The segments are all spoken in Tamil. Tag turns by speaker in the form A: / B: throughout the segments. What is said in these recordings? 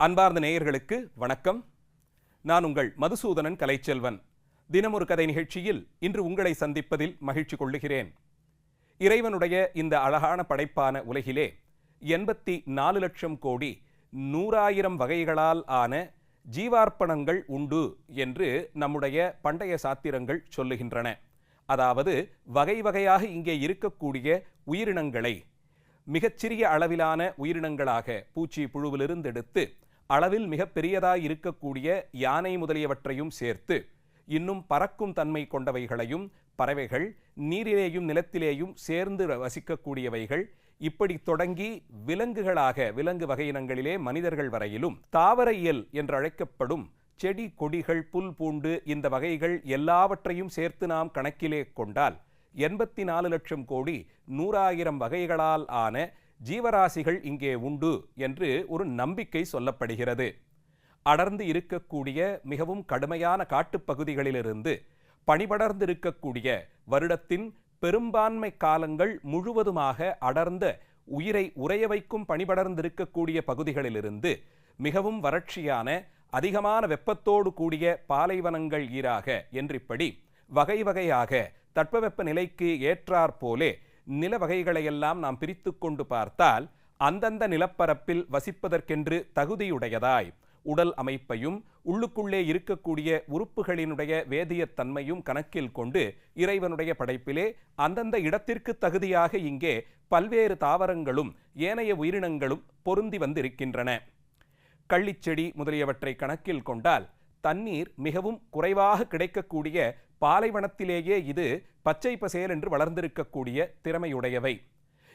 A: அன்பார்ந்த நேயர்களுக்கு வணக்கம். நான் உங்கள் மதுசூதனன் கலைச்செல்வன். தினமொரு கதை நிகழ்ச்சியில் இன்று உங்களை சந்திப்பதில் மகிழ்ச்சி கொள்ளுகிறேன். இறைவனுடைய இந்த அழகான படைப்பான உலகிலே எண்பத்தி நாலு லட்சம் கோடி நூறாயிரம் வகைகளால் ஆன ஜீவார்ப்பணங்கள் உண்டு என்று நம்முடைய பண்டைய சாத்திரங்கள் சொல்லுகின்றன. அதாவது வகை வகையாக இங்கே இருக்கக்கூடிய உயிரினங்களை மிகச்சிறிய அளவிலான உயிரினங்களாக பூச்சி புழுவிலிருந்து எடுத்து அளவில் மிகப்பெரியதாய் இருக்கக்கூடிய யானை முதலியவற்றையும் சேர்த்து இன்னும் பறக்கும் தன்மை கொண்டவைகளையும் பறவைகள் நீரிலேயும் நிலத்திலேயும் சேர்ந்து வசிக்கக்கூடியவைகள் இப்படி தொடங்கி விலங்குகளாக விலங்கு வகையினங்களிலே மனிதர்கள் வரையிலும் தாவர இயல் என்று அழைக்கப்படும் செடி கொடிகள் புல் பூண்டு இந்த வகைகள் எல்லாவற்றையும் சேர்த்து நாம் கணக்கிலே கொண்டால் எண்பத்தி நாலு லட்சம் கோடி நூறாயிரம் வகைகளால் ஆன ஜீவராசிகள் இங்கே உண்டு என்று ஒரு நம்பிக்கை சொல்லப்படுகிறது. அடர்ந்து இருக்கக்கூடிய மிகவும் கடுமையான காட்டுப்பகுதிகளிலிருந்து பனிபடர்ந்து இருக்கக்கூடிய வருடத்தின் பெரும்பான்மை காலங்கள் முழுவதுமாக அடர்ந்த உயிரை உறைய வைக்கும் பனிபடர்ந்திருக்கக்கூடிய பகுதிகளிலிருந்து மிகவும் வறட்சியான அதிகமான வெப்பத்தோடு கூடிய பாலைவனங்கள் ஈராக என்றிப்படி வகை வகையாக தட்பவெப்ப நிலைக்கு ஏற்றாற்போலே போலே நில வகைகளையெல்லாம் நாம் பிரித்து கொண்டு பார்த்தால் அந்தந்த நிலப்பரப்பில் வசிப்பதற்கென்று தகுதியுடையதாய். உடல் அமைப்பையும் உள்ளுக்குள்ளே இருக்கக்கூடிய உறுப்புகளினுடைய வேதியத் தன்மையும் கணக்கில் கொண்டு இறைவனுடைய படைப்பிலே அந்தந்த இடத்திற்கு தகுதியாக இங்கே பல்வேறு தாவரங்களும் ஏனைய உயிரினங்களும் பொருந்தி வந்திருக்கின்றன. கள்ளிச்செடி முதலியவற்றை கணக்கில் கொண்டால் தண்ணீர் மிகவும் குறைவாக கிடைக்கக்கூடிய பாலைவனத்திலேயே இது பச்சை பசேல் என்று வளர்ந்திருக்கக்கூடிய திறமையுடையவை.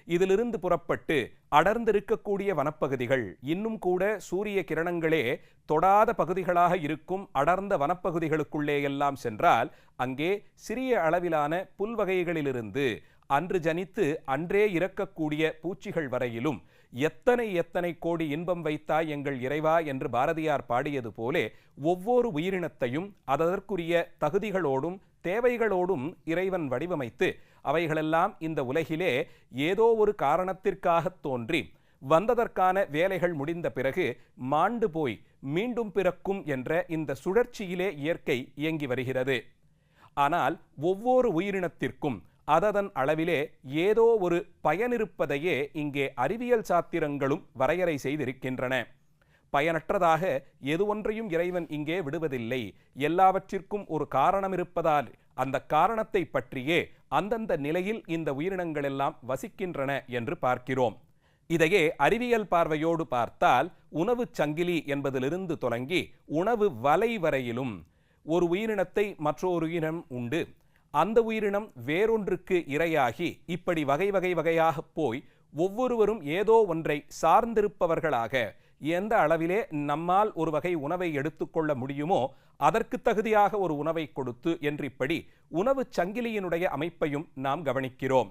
A: இதிலிருந்து புறப்பட்டு அடர்ந்திருக்கக்கூடிய வனப்பகுதிகள் இன்னும் கூட சூரிய கிரணங்களே தொடாத பகுதிகளாக இருக்கும் அடர்ந்த வனப்பகுதிகளுக்குள்ளே எல்லாம் சென்றால் அங்கே சிறிய அளவிலான புல்வகைகளிலிருந்து அன்று ஜனித்து அன்றே இறக்கக்கூடிய பூச்சிகள் வரையிலும் எத்தனை எத்தனை கோடி இன்பம் வைத்தாய் எங்கள் இறைவா என்று பாரதியார் பாடியது போலே ஒவ்வொரு உயிரினத்தையும் அதற்குரிய தகுதிகளோடும் தேவைகளோடும் இறைவன் வடிவமைத்து அவைகளெல்லாம் இந்த உலகிலே ஏதோ ஒரு காரணத்திற்காக தோன்றி வந்ததற்கான வேலைகள் முடிந்த பிறகு மாண்டு போய் மீண்டும் பிறக்கும் என்ற இந்த சுழற்சியிலே இயற்கை இயங்கி வருகிறது. ஆனால் ஒவ்வொரு உயிரினத்திற்கும் அததன் அளவிலே ஏதோ ஒரு பயனிருப்பதையே இங்கே அறிவியல் சாத்திரங்களும் வரையறை செய்திருக்கின்றன. பயனற்றதாக எது ஒன்றையும் இறைவன் இங்கே விடுவதில்லை. எல்லாவற்றிற்கும் ஒரு காரணம் இருப்பதால் அந்த காரணத்தை பற்றியே அந்தந்த நிலையில் இந்த உயிரினங்கள் எல்லாம் வசிக்கின்றன என்று பார்க்கிறோம். இதையே அறிவியல் பார்வையோடு பார்த்தால் உணவு சங்கிலி என்பதிலிருந்து தொடங்கி உணவு வலை வரையிலும் ஒரு உயிரினத்தை மற்றொரு உயிரினம் உண்டு. அந்த உயிரினம் வேறொன்றுக்கு இரையாகி இப்படி வகை வகை வகையாக போய் ஒவ்வொருவரும் ஏதோ ஒன்றை சார்ந்திருப்பவர்களாக எந்த அளவிலே நம்மால் ஒரு வகை உணவை எடுத்துக்கொள்ள முடியுமோ அதற்கு தகுதியாக ஒரு உணவை கொடுத்து என்று இப்படி உணவு சங்கிலியினுடைய அமைப்பையும் நாம் கவனிக்கிறோம்.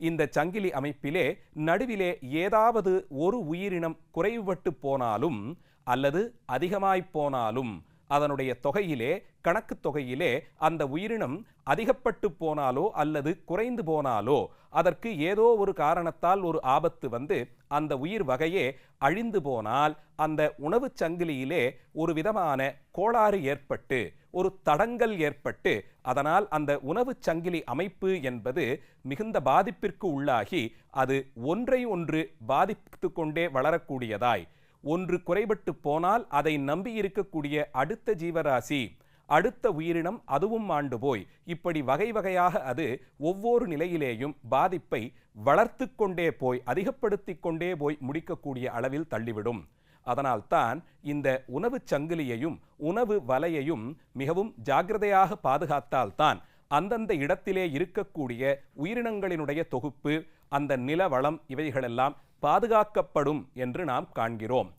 A: இந்த சங்கிலி அமைப்பிலே நடுவிலே ஏதாவது ஒரு உயிரினம் குறைவுபட்டு போனாலும் அல்லது அதிகமாய்ப் போனாலும் அதனுடைய தொகையிலே கணக்கு தொகையிலே அந்த உயிரினம் அதிகப்பட்டு போனாலோ அல்லது குறைந்து போனாலோ அதற்கு ஏதோ ஒரு காரணத்தால் ஒரு ஆபத்து வந்து அந்த உயிர் வகையே அழிந்து போனால் அந்த உணவு சங்கிலியிலே ஒரு விதமான கோளாறு ஏற்பட்டு ஒரு தடங்கல் ஏற்பட்டு அதனால் அந்த உணவு சங்கிலி அமைப்பு என்பது மிகுந்த பாதிப்பிற்கு உள்ளாகி அது ஒன்றை ஒன்று பாதித்து கொண்டே வளரக்கூடியதாய். ஒன்று குறைபட்டு போனால் அதை நம்பி இருக்கக்கூடிய அடுத்த ஜீவராசி. அடுத்த உயிரினம் அதுவும் ஆண்டு போய். இப்படி வகை வகையாக அது ஒவ்வொரு நிலையிலேயும் பாதிப்பை வளர்த்து கொண்டே போய் அதிகப்படுத்தி கொண்டே போய் முடிக்கக்கூடிய அளவில் தள்ளிவிடும். அதனால்தான் இந்த உணவு சங்கிலியையும் உணவு வலையையும் மிகவும் ஜாக்கிரதையாக பாதுகாத்தால்தான் அந்தந்த இடத்திலே இருக்கக்கூடிய உயிரினங்களினுடைய தொகுப்பு அந்த நில வளம் இவைகளெல்லாம் பாதுகாக்கப்படும் என்று நாம் காண்கிறோம்.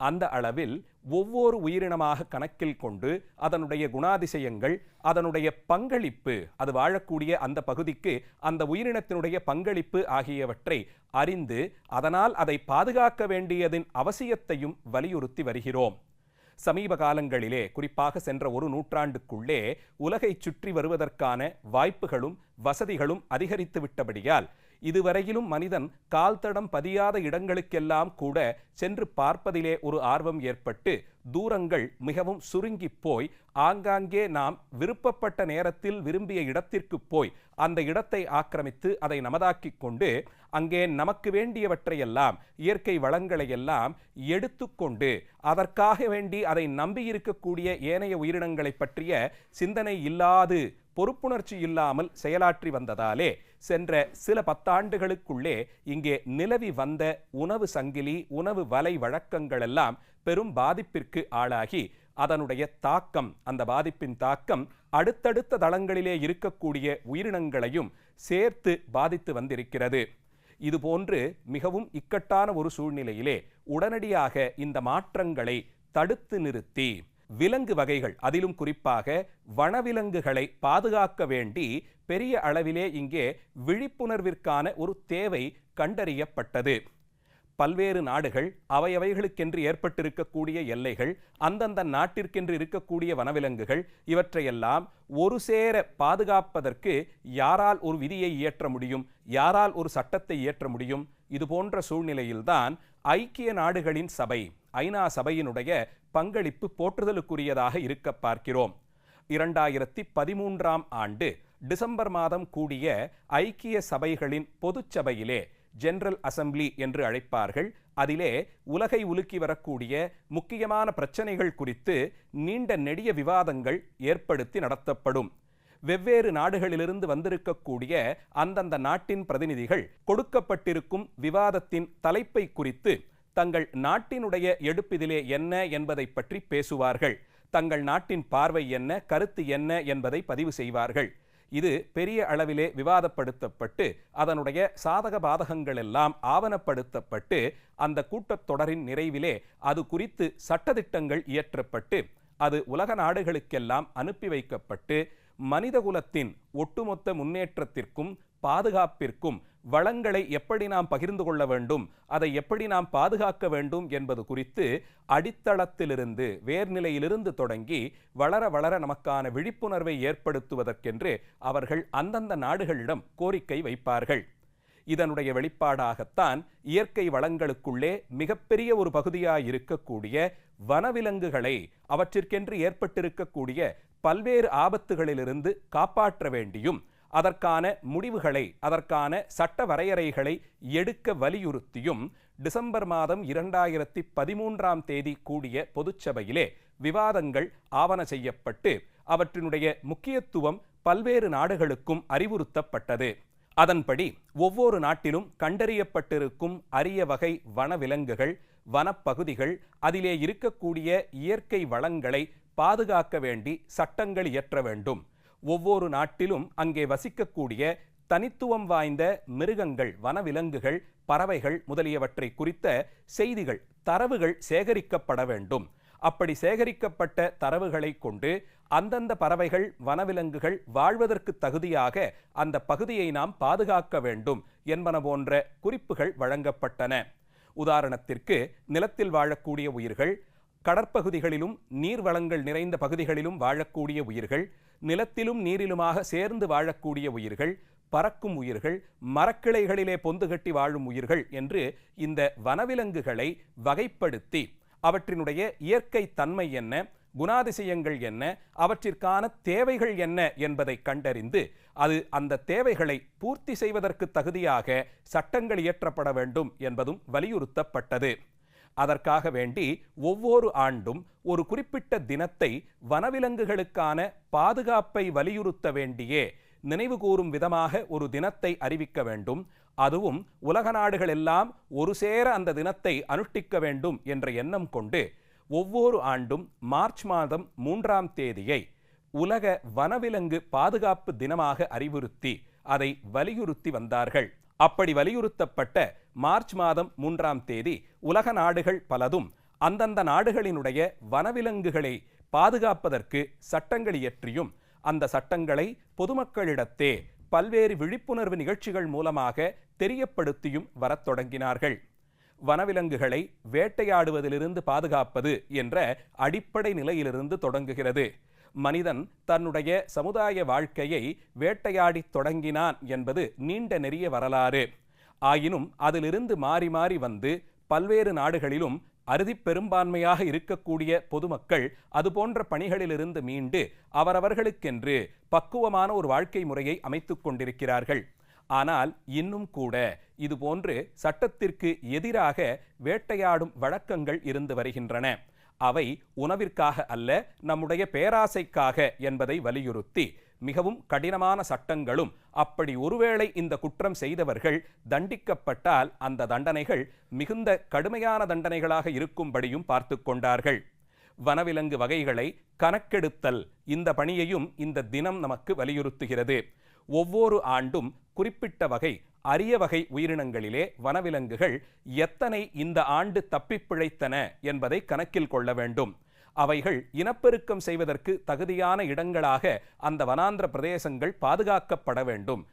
A: அந்த அளவில் ஒவ்வொரு உயிரினமாக கணக்கில் கொண்டு அதனுடைய குணாதிசயங்கள் அதனுடைய பங்களிப்பு அது வாழக்கூடிய அந்த பகுதிக்கு அந்த உயிரினத்தினுடைய பங்களிப்பு ஆகியவற்றை அறிந்து அதனால் அதை பாதுகாக்க வேண்டியதின் அவசியத்தையும் வலியுறுத்தி வருகிறோம். சமீப காலங்களிலே குறிப்பாக சென்ற ஒரு நூற்றாண்டுக்குள்ளே உலகை சுற்றி வருவதற்கான வாய்ப்புகளும் வசதிகளும் அதிகரித்து விட்டபடியால் இதுவரையிலும் மனிதன் கால் தடம் பதியாத இடங்களுக்கெல்லாம் கூட சென்று பார்ப்பதிலே ஒரு ஆர்வம் ஏற்பட்டு தூரங்கள் மிகவும் சுருங்கிப் போய் ஆங்காங்கே நாம் விருப்பப்பட்ட நேரத்தில் விரும்பிய இடத்திற்கு போய் அந்த இடத்தை ஆக்கிரமித்து அதை நமதாக்கிக் கொண்டு அங்கே நமக்கு வேண்டியவற்றையெல்லாம் இயற்கை வளங்களையெல்லாம் எடுத்துக்கொண்டு அதற்காக வேண்டி அதை நம்பியிருக்கக்கூடிய ஏனைய உயிரினங்களை பற்றிய சிந்தனை இல்லாது பொறுப்புணர்ச்சி இல்லாமல் செயலாற்றி வந்ததாலே சென்ற சில பத்தாண்டுகளுக்குள்ளே இங்கே நிலவி வந்த உணவு சங்கிலி உணவு வலை வழக்கங்கள் எல்லாம் பெரும் பாதிப்பிற்கு ஆளாகி அதனுடைய தாக்கம் அந்த பாதிப்பின் தாக்கம் அடுத்தடுத்த தளங்களிலே இருக்கக்கூடிய உயிரினங்களையும் சேர்த்து பாதித்து வந்திருக்கிறது. இதுபோன்று மிகவும் இக்கட்டான ஒரு சூழ்நிலையிலே உடனடியாக இந்த மாற்றங்களை தடுத்து நிறுத்தி விலங்கு வகைகள் அதிலும் குறிப்பாக வனவிலங்குகளை பாதுகாக்க வேண்டி பெரிய அளவிலே இங்கே விழிப்புணர்விற்கான ஒரு தேவை கண்டறியப்பட்டது. பல்வேறு நாடுகள் அவையவைகளுக்கென்று ஏற்பட்டிருக்கக்கூடிய எல்லைகள் அந்தந்த நாட்டிற்கென்று இருக்கக்கூடிய வனவிலங்குகள் இவற்றையெல்லாம் ஒரு சேர பாதுகாப்பதற்கு யாரால் ஒரு விதியை இயற்ற முடியும் யாரால் ஒரு சட்டத்தை இயற்ற முடியும்? இது போன்ற சூழ்நிலையில்தான் ஐக்கிய நாடுகளின் சபை ஐநா சபையினுடைய பங்களிப்பு போற்றுதலுக்குரியதாக இருக்க பார்க்கிறோம். இரண்டாயிரத்தி பதிமூன்றாம் ஆண்டு டிசம்பர் மாதம் கூடிய ஐக்கிய சபைகளின் பொதுச்சபையிலே ஜெனரல் அசம்பிளி என்று அழைப்பார்கள். அதிலே உலகை உலுக்கி வரக்கூடிய முக்கியமான பிரச்சனைகள் குறித்து நீண்ட நெடிய விவாதங்கள் ஏற்படுத்தி நடத்தப்படும். வெவ்வேறு நாடுகளிலிருந்து வந்திருக்கக்கூடிய அந்தந்த நாட்டின் பிரதிநிதிகள் கொடுக்கப்பட்டிருக்கும் விவாதத்தின் தலைப்பை குறித்து தங்கள் நாட்டினுடைய எடுப்பிதிலே என்ன என்பதை பற்றி பேசுவார்கள். தங்கள் நாட்டின் பார்வை என்ன கருத்து என்ன என்பதை பதிவு செய்வார்கள். இது பெரிய அளவிலே விவாதப்படுத்தப்பட்டு அதனுடைய சாதக பாதகங்கள் எல்லாம் ஆவணப்படுத்தப்பட்டு அந்த கூட்டத்தொடரின் நிறைவிலே அது குறித்து சட்டதிட்டங்கள் இயற்றப்பட்டு அது உலக நாடுகளுக்கெல்லாம் அனுப்பி வைக்கப்பட்டு மனிதகுலத்தின் ஒட்டுமொத்த முன்னேற்றத்திற்கும் பாதுகாப்பிற்கும் வளங்களை எப்படி நாம் பகிர்ந்து கொள்ள வேண்டும் அதை எப்படி நாம் பாதுகாக்க வேண்டும் என்பது குறித்து அடித்தளத்திலிருந்து வேர்நிலையிலிருந்து தொடங்கி வளர வளர நமக்கான விழிப்புணர்வை ஏற்படுத்துவதற்கென்று அவர்கள் அந்தந்த நாடுகளிடம் கோரிக்கை வைப்பார்கள். இதனுடைய வெளிப்பாடாகத்தான் இயற்கை வளங்களுக்குள்ளே மிகப்பெரிய ஒரு பகுதியாக இருக்கக்கூடிய வனவிலங்குகளை அவற்றிற்கென்று ஏற்பட்டிருக்கக்கூடிய பல்வேறு ஆபத்துகளிலிருந்து காப்பாற்ற வேண்டியும் அதற்கான முடிவுகளை அதற்கான சட்ட வரையறைகளை எடுக்க வலியுறுத்தியும் டிசம்பர் மாதம் இரண்டாயிரத்தி பதிமூன்றாம் தேதி கூடிய பொதுச்சபையிலே விவாதங்கள் ஆவண செய்யப்பட்டு அவற்றினுடைய முக்கியத்துவம் பல்வேறு நாடுகளுக்கும் அறிவுறுத்தப்பட்டது. அதன்படி ஒவ்வொரு நாட்டிலும் கண்டறியப்பட்டிருக்கும் அரிய வகை வனவிலங்குகள் வனப்பகுதிகள் அதிலே இருக்கக்கூடிய இயற்கை வளங்களை பாதுகாக்க வேண்டி சட்டங்கள் இயற்ற வேண்டும். ஒவ்வொரு நாட்டிலும் அங்கே வசிக்கக்கூடிய தனித்துவம் வாய்ந்த மிருகங்கள் வனவிலங்குகள் பறவைகள் முதலியவற்றை குறித்த செய்திகள் தரவுகள் சேகரிக்கப்பட வேண்டும். அப்படி சேகரிக்கப்பட்ட தரவுகளை கொண்டு அந்தந்த பறவைகள் வனவிலங்குகள் வாழ்வதற்கு தகுதியாக அந்த பகுதியை நாம் பாதுகாக்க வேண்டும் என்பன போன்ற குறிப்புகள் வழங்கப்பட்டன. உதாரணத்திற்கு நிலத்தில் வாழக்கூடிய உயிர்கள் கடற்பகுதிகளிலும் நீர் வளங்கள் நிறைந்த பகுதிகளிலும் வாழக்கூடிய உயிர்கள் நிலத்திலும் நீரிலுமாக சேர்ந்து வாழக்கூடிய உயிர்கள் பறக்கும் உயிர்கள் மரக்கிளைகளிலே பொந்து கட்டி வாழும் உயிர்கள் என்று இந்த வனவிலங்குகளை வகைப்படுத்தி அவற்றினுடைய இயற்கை தன்மை என்ன குணாதிசயங்கள் என்ன அவற்றிற்கான தேவைகள் என்ன என்பதை கண்டறிந்து அது அந்த தேவைகளை பூர்த்தி செய்வதற்கு தகுதியாக சட்டங்கள் இயற்றப்பட வேண்டும் என்பதும் வலியுறுத்தப்பட்டது. அதற்காக வேண்டி ஒவ்வொரு ஆண்டும் ஒரு குறிப்பிட்ட தினத்தை வனவிலங்குகளுக்கான பாதுகாப்பை வலியுறுத்த வேண்டியே நினைவுகூரும் விதமாக ஒரு தினத்தை அறிவிக்க வேண்டும். அதுவும் உலக நாடுகள் எல்லாம் ஒரு சேர அந்த தினத்தை அனுஷ்டிக்க வேண்டும் என்ற எண்ணம் கொண்டு ஒவ்வொரு ஆண்டும் மார்ச் மாதம் மூன்றாம் தேதியை உலக வனவிலங்கு பாதுகாப்பு தினமாக அறிவுறுத்தி அதை வலியுறுத்தி வந்தார்கள். அப்படி வலியுறுத்தப்பட்ட மார்ச் மாதம் மூன்றாம் தேதி உலக நாடுகள் பலதும் அந்தந்த நாடுகளினுடைய வனவிலங்குகளை பாதுகாப்பதற்கு சட்டங்கள் இயற்றியும் அந்த சட்டங்களை பொதுமக்களிடத்தே பல்வேறு விழிப்புணர்வு நிகழ்ச்சிகள் மூலமாக தெரியப்படுத்தியும் வரத் தொடங்கினார்கள். வனவிலங்குகளை வேட்டையாடுவதிலிருந்து பாதுகாப்பது என்ற அடிப்படை நிலையிலிருந்து தொடங்குகிறது. மனிதன் தன்னுடைய சமுதாய வாழ்க்கையை வேட்டையாடித் தொடங்கினான் என்பது நீண்ட நெறிய வரலாறு. ஆயினும் அதிலிருந்து மாறி மாறி வந்து பல்வேறு நாடுகளிலும் அறுதி பெரும்பான்மையாக இருக்கக்கூடிய பொதுமக்கள் அதுபோன்ற பணிகளிலிருந்து மீண்டு அவரவர்களுக்கென்று பக்குவமான ஒரு வாழ்க்கை முறையை அமைத்துக் கொண்டிருக்கிறார்கள். ஆனால் இன்னும் கூட இதுபோன்று சட்டத்திற்கு எதிராக வேட்டையாடும் வழக்கங்கள் இருந்து வருகின்றன. அவை உணவிற்காக அல்ல நம்முடைய பேராசைக்காக என்பதை வலியுறுத்தி மிகவும் கடினமான சட்டங்களும் அப்படி ஒருவேளை இந்த குற்றம் செய்தவர்கள் தண்டிக்கப்பட்டால் அந்த தண்டனைகள் மிகுந்த கடுமையான தண்டனைகளாக இருக்கும்படியும் பார்த்து கொண்டார்கள். வனவிலங்கு வகைகளை கணக்கெடுத்தல் இந்த பணியையும் இந்த தினம் நமக்கு வலியுறுத்துகிறது. ஒவ்வொரு ஆண்டும் குறிப்பிட்ட வகை அரிய வகை உயிரினங்களிலே வனவிலங்குகள் எத்தனை இந்த ஆண்டு தப்பிப்பிழைத்தன என்பதை கணக்கில் கொள்ள வேண்டும். அவைகள் இனப்பெருக்கம் செய்வதற்கு தகுதியான இடங்களாக அந்த வனாந்திர பிரதேசங்கள் பாதுகாக்கப்பட வேண்டும்.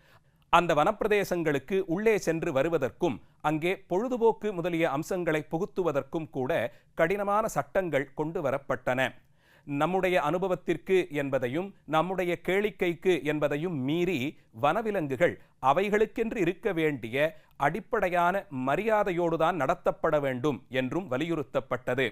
A: அந்த வனப்பிரதேசங்களுக்கு உள்ளே சென்று வருவதற்கும் அங்கே பொழுதுபோக்கு முதலிய அம்சங்களை புகுத்துவதற்கும் கூட கடினமான சட்டங்கள் கொண்டு வரப்பட்டன. நம்முடைய அனுபவத்திற்கு என்பதையும் நம்முடைய கேளிக்கைக்கு என்பதையும் மீறி வனவிலங்குகள் அவைகளுக்கென்று இருக்க வேண்டிய அடிப்படையான மரியாதையோடுதான் நடத்தப்பட வேண்டும் என்றும் வலியுறுத்தப்பட்டது.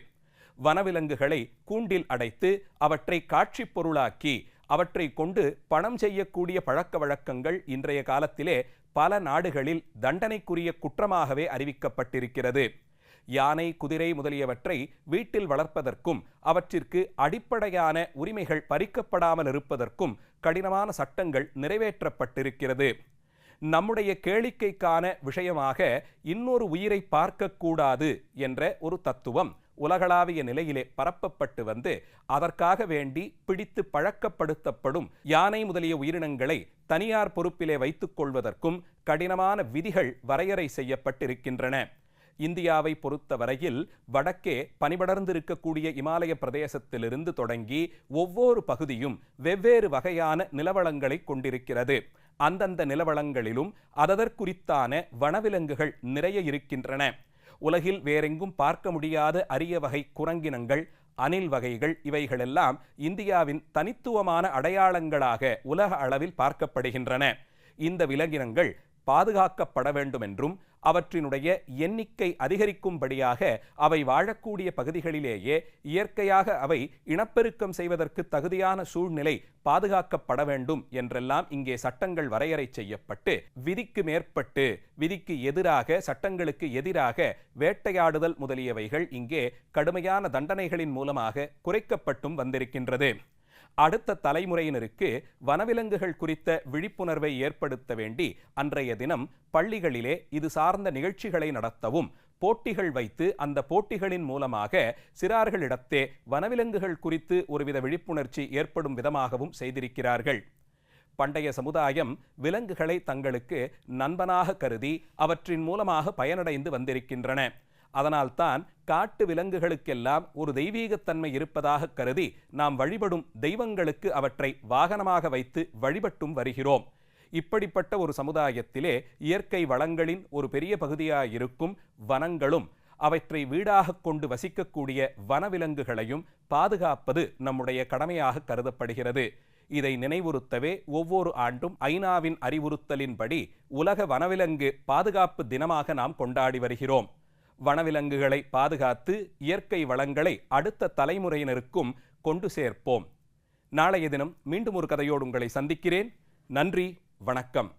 A: வனவிலங்குகளை கூண்டில் அடைத்து அவற்றை காட்சிப் பொருளாக்கி அவற்றை கொண்டு பணம் செய்யக்கூடிய பழக்க வழக்கங்கள் இன்றைய காலத்திலே பல நாடுகளில் தண்டனைக்குரிய குற்றமாகவே அறிவிக்கப்பட்டிருக்கிறது. யானை குதிரை முதலியவற்றை வீட்டில் வளர்ப்பதற்கும் அவற்றிற்கு அடிப்படையான உரிமைகள் பறிக்கப்படாமல் இருப்பதற்கும் கடினமான சட்டங்கள் நிறைவேற்றப்பட்டிருக்கிறது. நம்முடைய கேளிக்கைக்கான விஷயமாக இன்னொரு உயிரை பார்க்கக்கூடாது என்ற ஒரு தத்துவம் உலகளாவிய நிலையிலே பரப்பப்பட்டு வந்து அதற்காக வேண்டி பிடித்து பழக்கப்படுத்தப்படும் யானை முதலிய உயிரினங்களை தனியார் பொறுப்பிலே வைத்துக் கொள்வதற்கும் கடினமான விதிகள் வரையறை செய்யப்பட்டிருக்கின்றன. இந்தியாவை பொறுத்தவரையில் வடக்கே பனிபடர்ந்திருக்கக்கூடிய இமாலய பிரதேசத்திலிருந்து தொடங்கி ஒவ்வொரு பகுதியும் வெவ்வேறு வகையான நிலவளங்களை கொண்டிருக்கிறது. அந்தந்த நிலவளங்களிலும் அததற்குறித்தான வனவிலங்குகள் நிறைய இருக்கின்றன. உலகில் வேறெங்கும் பார்க்க முடியாத அரிய வகை குரங்கினங்கள் அணில் வகைகள் இவைகளெல்லாம் இந்தியாவின் தனித்துவமான அடையாளங்களாக உலக அளவில் பார்க்கப்படுகின்றன. இந்த விலங்கினங்கள் பாதுகாக்கப்பட வேண்டும் என்றும் அவற்றினுடைய எண்ணிக்கை அதிகரிக்கும்படியாக அவை வாழக்கூடிய பகுதிகளிலேயே இயற்கையாக அவை இனப்பெருக்கம் செய்வதற்கு தகுதியான சூழ்நிலை பாதுகாக்கப்பட வேண்டும் என்றெல்லாம் இங்கே சட்டங்கள் வரையறை செய்யப்பட்டு விதிக்கு மேற்பட்டு விதிக்கு எதிராக சட்டங்களுக்கு எதிராக வேட்டையாடுதல் முதலியவைகள் இங்கே கடுமையான தண்டனைகளின் மூலமாக குறைக்கப்பட்டும் வந்திருக்கின்றது. அடுத்த தலைமுறையினருக்கு வனவிலங்குகள் குறித்த விழிப்புணர்வை ஏற்படுத்த வேண்டி அன்றைய தினம் பள்ளிகளிலே இது சார்ந்த நிகழ்ச்சிகளை நடத்தவும் போட்டிகள் வைத்து அந்த போட்டிகளின் மூலமாக சிறார்களிடத்தே வனவிலங்குகள் குறித்து ஒருவித விழிப்புணர்ச்சி ஏற்படும் விதமாகவும் செய்திருக்கிறார்கள். பண்டைய சமுதாயம் விலங்குகளை தங்களுக்கு நண்பனாக கருதி அவற்றின் மூலமாக பயனடைந்து வந்திருக்கின்றன. அதனால்தான் காட்டு விலங்குகளுக்கெல்லாம் ஒரு தெய்வீகத்தன்மை இருப்பதாக கருதி நாம் வழிபடும் தெய்வங்களுக்கு அவற்றை வாகனமாக வைத்து வழிபட்டும் வருகிறோம். இப்படிப்பட்ட ஒரு சமுதாயத்திலே இயற்கை வளங்களின் ஒரு பெரிய பகுதியாயிருக்கும் வனங்களும் அவற்றை வீடாக கொண்டு வசிக்கக்கூடிய வனவிலங்குகளையும் பாதுகாப்பது நம்முடைய கடமையாக கருதப்படுகிறது. இதை நினைவுறுத்தவே ஒவ்வொரு ஆண்டும் ஐநாவின் அறிவுறுத்தலின்படி உலக வனவிலங்கு பாதுகாப்பு தினமாக நாம் கொண்டாடி வருகிறோம். வனவிலங்குகளை பாதுகாத்து இயற்கை வளங்களை அடுத்த தலைமுறையினருக்கும் கொண்டு சேர்ப்போம். நாளைய தினம் மீண்டும் ஒரு கதையோடு உங்களை சந்திக்கிறேன். நன்றி வணக்கம்.